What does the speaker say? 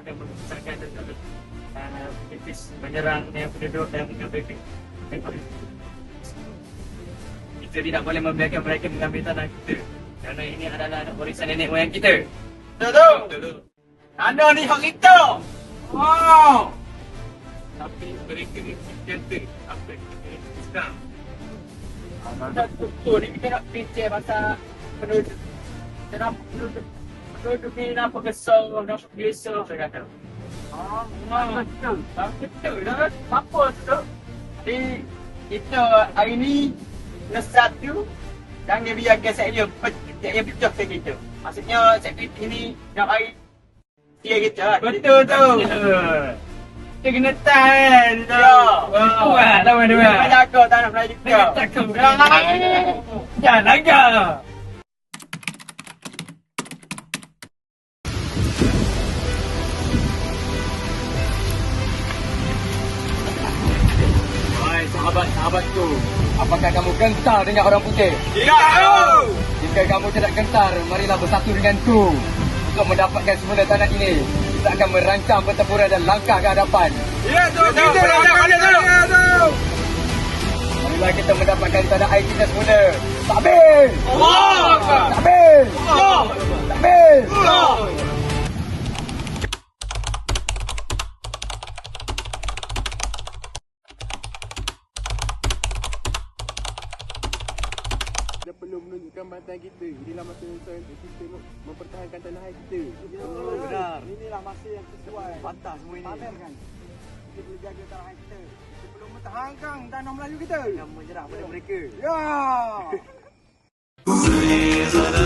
akan membesarkan untuk uh, British menyerang yang penduduk dan mengambil kita tidak boleh membiarkan mereka mengambil tanah kita kerana ini adalah warisan nenek moyang kita. Betul tu. Tanah ni hak kita. Oh. Tapi mereka ni kata apa kita sekarang. Dah betul ni kita nak bincang pasal penduduk. Kenapa penduduk penduduk ni kenapa kesal, kenapa biasa saya kata. Ah, betul. Ah, betul dah. Apa tu? Jadi kita hari ni kena satu jangan biarkan saya saya pecah saya kita. Maksudnya sekretari ni nak hari dia kita. Betul tu. Kita kena tahan tu. Wow. Kuat lah mana Jangan jaga tanah Melayu kita. Jangan. Jangan sahabat-sahabatku, apakah kamu gentar dengan orang putih? Tidak. Jika kamu tidak gentar, marilah bersatu denganku untuk mendapatkan semula tanah ini. Kita akan merancang pertempuran dan langkah ke hadapan. Ya tu. Nak mana tu? Marilah kita mendapatkan tanah air kita semula. Takbir! Allah. Takbir! Allah. Takbir! Allah. kita perlu menunjukkan bantuan kita. Inilah masa yang sesuai untuk kita mempertahankan tanah air kita. Ya, betul. oh, benar. Inilah masa yang sesuai. Pantas semua ini. Pamerkan kita boleh jaga tanah air kita. Kita perlu mempertahankan tanah Melayu kita. Yang menyerah pada ya. mereka. Ya. yeah.